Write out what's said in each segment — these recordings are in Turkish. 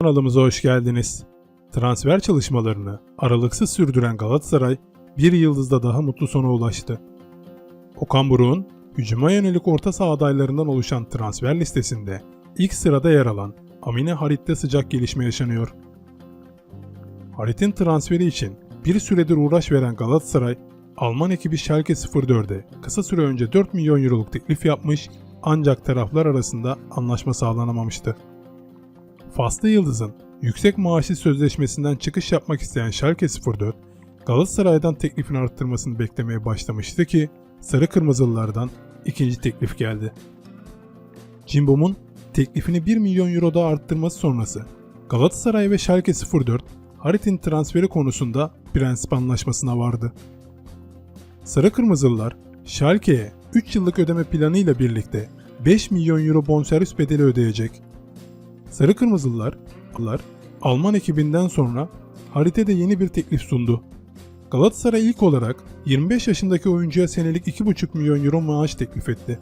Kanalımıza hoş geldiniz. Transfer çalışmalarını aralıksız sürdüren Galatasaray bir yıldızda daha mutlu sona ulaştı. Okan Buruk'un hücuma yönelik orta saha adaylarından oluşan transfer listesinde ilk sırada yer alan Amine Harit'te sıcak gelişme yaşanıyor. Harit'in transferi için bir süredir uğraş veren Galatasaray, Alman ekibi Schalke 04'e kısa süre önce 4 milyon euroluk teklif yapmış ancak taraflar arasında anlaşma sağlanamamıştı. Faslı Yıldız'ın yüksek maaşlı sözleşmesinden çıkış yapmak isteyen Schalke 04, Galatasaray'dan teklifini arttırmasını beklemeye başlamıştı ki Sarı Kırmızılılardan ikinci teklif geldi. Cimbom'un teklifini 1 milyon euro daha arttırması sonrası Galatasaray ve Schalke 04 Harit'in transferi konusunda prensip anlaşmasına vardı. Sarı Kırmızılılar Schalke'ye 3 yıllık ödeme planı ile birlikte 5 milyon euro bonservis bedeli ödeyecek. Sarı Kırmızılılar Alman ekibinden sonra Harit'e de yeni bir teklif sundu. Galatasaray ilk olarak 25 yaşındaki oyuncuya senelik 2,5 milyon euro maaş teklif etti.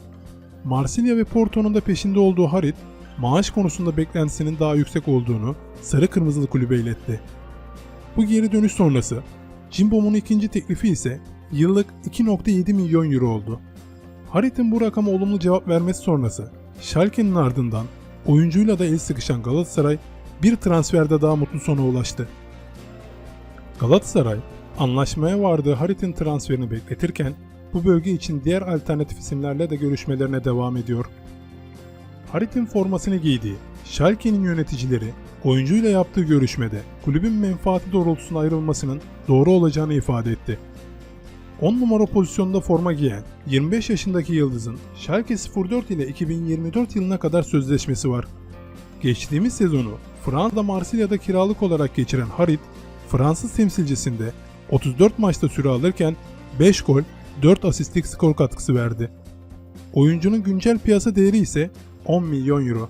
Marsilya ve Porto'nun da peşinde olduğu Harit, maaş konusunda beklentisinin daha yüksek olduğunu Sarı Kırmızılı kulübe iletti. Bu geri dönüş sonrası Cimbom'un ikinci teklifi ise yıllık 2.7 milyon euro oldu. Harit'in bu rakama olumlu cevap vermesi sonrası Schalke'nin ardından oyuncuyla da el sıkışan Galatasaray bir transferde daha mutlu sona ulaştı. Galatasaray anlaşmaya vardığı Harit'in transferini bekletirken bu bölge için diğer alternatif isimlerle de görüşmelerine devam ediyor. Harit'in formasını giydiği Schalke'nin yöneticileri oyuncuyla yaptığı görüşmede kulübün menfaati doğrultusunda ayrılmasının doğru olacağını ifade etti. 10 numara pozisyonda forma giyen 25 yaşındaki Yıldız'ın Schalke 04 ile 2024 yılına kadar sözleşmesi var. Geçtiğimiz sezonu Fransa'da Marsilya'da kiralık olarak geçiren Harit, Fransız temsilcisinde 34 maçta süre alırken 5 gol, 4 asistlik skor katkısı verdi. Oyuncunun güncel piyasa değeri ise 10 milyon euro.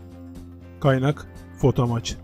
Kaynak Fotomaç